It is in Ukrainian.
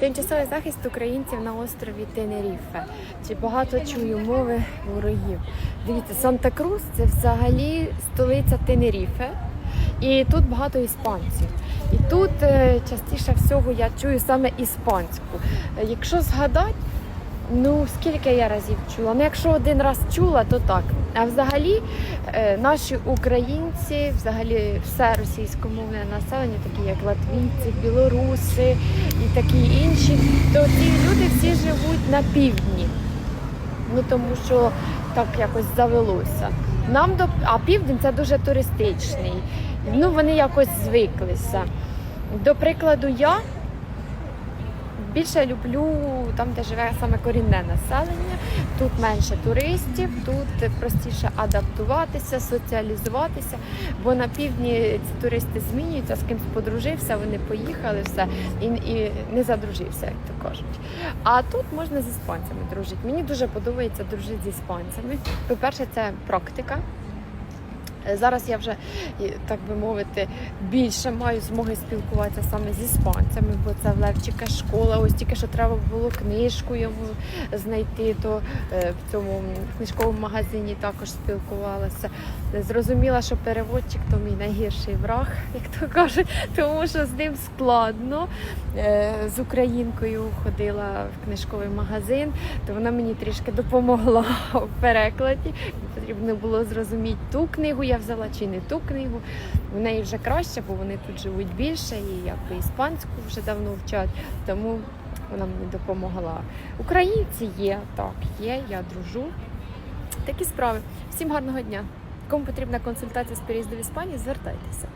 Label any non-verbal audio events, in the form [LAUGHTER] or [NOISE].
Тимчасовий захист українців на острові Тенеріфе. Чи багато чую мови ворогів? Дивіться, Санта-Крус це взагалі столиця Тенеріфе, і тут багато іспанців. І тут е, частіше всього я чую саме іспанську. Е, Якщо згадати, ну скільки я разів чула? Ну, якщо один раз чула, то так. А взагалі е, наші українці, взагалі все російськомовне населення, такі як латвійці, білоруси і такі інші, то ці люди всі живуть на півдні. Ну тому що так якось завелося. Нам до а південь це дуже туристичний. Ну вони якось звиклися. До прикладу, я більше люблю там, де живе саме корінне населення. Тут менше туристів, тут простіше адаптуватися, соціалізуватися. Бо на півдні ці туристи змінюються, з кимсь подружився, вони поїхали, все і, і не задружився, як то кажуть. А тут можна з іспанцями дружити. Мені дуже подобається дружити з іспанцями. По-перше, це практика. Е, Зараз я вже, так би мовити, більше маю змоги спілкуватися саме з іспанцями, бо це Левчика школа. Ось тільки що треба було книжку йому знайти, то е, в цьому книжковому магазині також спілкувалася. Зрозуміла, що переводчик то мій найгірший враг, як то кажуть, тому що з ним складно. Е, З українкою ходила в книжковий магазин, то вона мені трішки допомогла [LAUGHS] в перекладі. Потрібно було зрозуміти ту книгу, я взяла чи не ту книгу. В неї вже краще, бо вони тут живуть більше і якби іспанську вже давно вчать, тому вона мені допомогла. Українці є, так, є, я дружу. Такі справи. Всім гарного дня. Кому потрібна консультація з переїзду в Іспанію, звертайтеся.